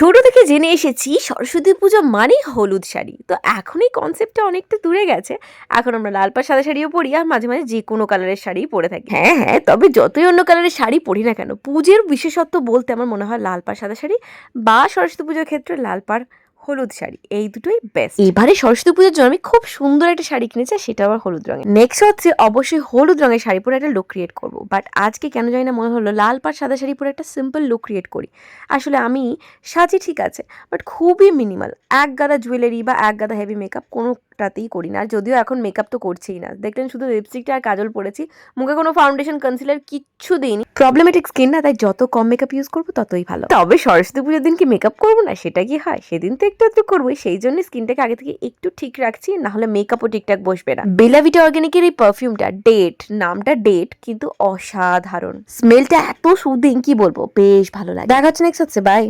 ছোট থেকে জেনে এসেছি সরস্বতী পুজো মানেই হলুদ শাড়ি। তো এখন এই কনসেপ্টটা অনেকটা দূরে গেছে। এখন আমরা লাল পা সাদা শাড়িও পরি আর মাঝে মাঝে যে কোনো কালারের শাড়ি পরে থাকি। হ্যাঁ হ্যাঁ তবে যতই অন্য কালারের শাড়ি পরি না কেন, পুজোর বিশেষত্ব বলতে আমার মনে হয় লাল পা সাদা শাড়ি বা সরস্বতী পুজোর ক্ষেত্রে লাল পাড় হলুদ শাড়ি, এই দুটোই বেস্ট এবারে সরস্বতী পুজোর জন্য আমি খুব সুন্দর একটা শাড়ি কিনেছি সেটা আবার হলুদ রঙের। নেক্সট হচ্ছে অবশ্যই হলুদ রঙের শাড়ি পরে একটা লুক ক্রিয়েট করব। বাট আজকে কেন জানি না মনে হলো লাল পাট সাদা শাড়ি পরে একটা সিম্পল লুক ক্রিয়েট করি। আসলে আমি সাজি ঠিক আছে বাট খুবই মিনিমাল এক গাদা জুয়েলারি বা এক গাদা হেভি মেকআপ কোনোটাতেই করি না। আর যদিও এখন মেকআপ তো করছেই না। দেখলেন শুধু লিপস্টিকটা আর কাজল পরেছি। মুখে কোনো ফাউন্ডেশন কনসিলার কিচ্ছু দিইনি। প্রবলেমেটিক স্কিন না, তাই যত কম মেকআপ ইউজ করব ততই ভালো। তবে সরস্বতী পুজোর দিন কি মেকআপ করব না? সেটা কি হয়? সেদিন তো একটু একটু করবোই। সেই জন্য স্কিনটাকে আগে থেকে একটু ঠিক রাখছি না হলে মেকআপও ঠিকঠাক বসবে না। বেলাভিটা অর্গ্যানিকের এই পারফিউমটা ডেট নামটা ডেট কিন্তু অসাধারণ। স্মেলটা এত সুদিং কি বলব? বেশ ভালো লাগে। দেখা হচ্ছে নেক্সট হচ্ছে বাই